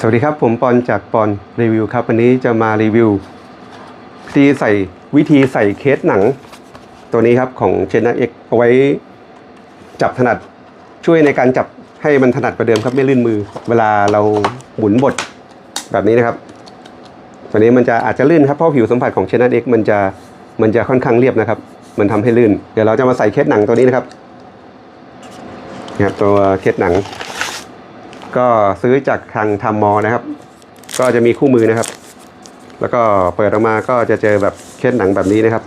สวัสดีครับ ผมปอนจากปอนรีวิวครับ วันนี้จะมารีวิววิธีใส่วิธีใส่เคสหนัง ตัวนี้ครับของเชน x เอ็กเอาไว้จับถนัดช่วยในการจับให้มันถนัดกว่าเดิมครับไม่ลื่นมือ เวลาเราหมุนบทแบบนี้นะครับ ตัวนี้มันจะอาจจะลื่นครับเพราะผิวสัมผัสของเชน x เอ็กมันจะมันจะค่อนข้างเรียบนะครับ มันทำให้ลื่น เดี๋ยวเราจะมาใส่เคสหนังตัวนี้นะครับนะครับตัวเคสหนัง ก็ซื้อจากทางทำมอนะครับ ก็จะมีคู่มือนะครับ แล้วก็เปิดออกมาก็จะเจอแบบเคสหนังแบบนี้นะครับ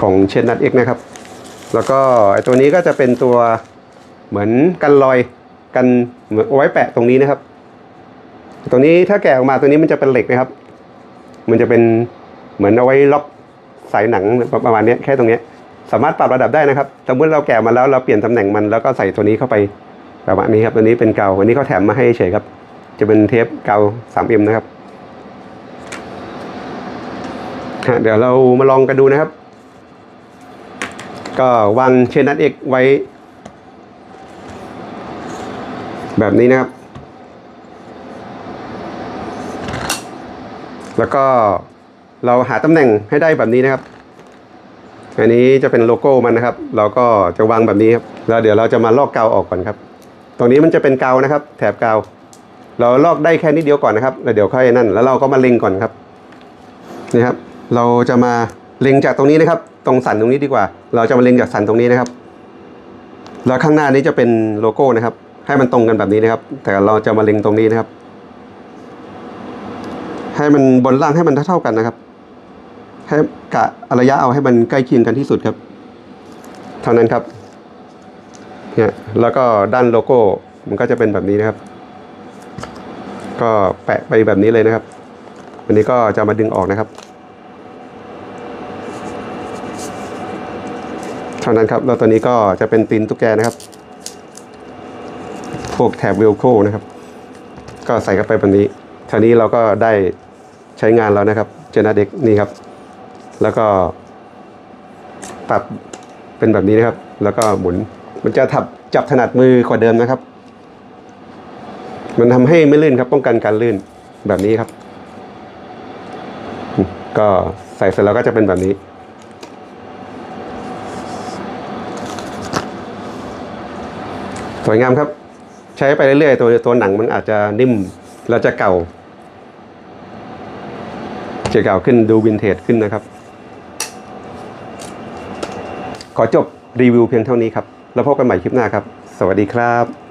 ของเชนนัทเอ็กนะครับ แล้วก็ไอตัวนี้ก็จะเป็นตัวเหมือนกันรอยกันเหมือนเอาไว้แปะตรงนี้นะครับ ตรงนี้ถ้าแกะออกมาตัวนี้มันจะเป็นเหล็กนะครับ มันจะเป็นเหมือนเอาไว้ล็อกสายหนังประมาณนี้แค่ตรงนี้ สามารถปรับระดับได้นะครับสมมติเราแกะมาแล้วเราเปลี่ยนตำแหน่งมันแล้วก็ใส่ตัวนี้เข้าไปประมาณนี้ครับตัวนี้เป็นเกาวันนี้เขาแถมมาให้เฉยครับ จะเป็นเทปเกา 3M นะครับฮะเดี๋ยวเรามาลองกันดูนะครับ ก็วางเชนนัทเอกไว้ แบบนี้นะครับ แล้วก็เราหาตำแหน่งให้ได้แบบนี้นะครับ อันนี้จะเป็นโลโก้มันนะครับ เราก็จะวางแบบนี้ครับแล้วเดี๋ยวเราจะมาลอกกาวออกก่อนครับ ตรงนี้มันจะเป็นกาวนะครับ แถบกาว เราลอกได้แค่นิดเดียวก่อนนะครับแล้วเดี๋ยวค่อยนั่น แล้วเราก็มาเล็งก่อนครับนี่ครับ เราจะมาเล็งจากตรงนี้นะครับ ตรงสันตรงนี้ดีกว่า เราจะมาเล็งจากสันตรงนี้นะครับ แล้วข้างหน้านี้จะเป็นโลโก้นะครับ ให้มันตรงกันแบบนี้นะครับ แต่เราจะมาเล็งตรงนี้นะครับ ให้มันบนล่างให้มันเท่าๆกันนะครับ ให้กะระยะเอาให้มันใกล้เคียงกันที่สุดครับ เท่านั้นครับเนี่ยแล้วก็ด้านโลโก้มันก็จะเป็นแบบนี้นะครับ ก็แปะไปแบบนี้เลยนะครับ วันนี้ก็จะมาดึงออกนะครับ เท่านั้นครับ แล้วตัวนี้ก็จะเป็นตีนตุ๊กแกนะครับ พวกแถบเวลโคนะครับ ก็ใส่เข้าไปแบบนี้คราวนี้เราก็ได้ใช้งานแล้วนะครับ เจนาเด็กนี่ครับ แล้วก็ปรับเป็นแบบนี้นะครับ แล้วก็หมุน มันจะทับจับถนัดมือกว่าเดิมนะครับ มันทำให้ไม่ลื่นครับ ป้องกันการลื่นแบบนี้ครับ ก็ใส่เสร็จแล้วก็จะเป็นแบบนี้ สวยงามครับ ใช้ไปเรื่อยๆ ตัวตัวหนังมันอาจจะนิ่มแล้วจะเก่าจะเก่าขึ้นดูวินเทจขึ้นนะครับ ขอจบรีวิวเพียงเท่านี้ครับ แล้วพบกันใหม่คลิปหน้าครับ สวัสดีครับ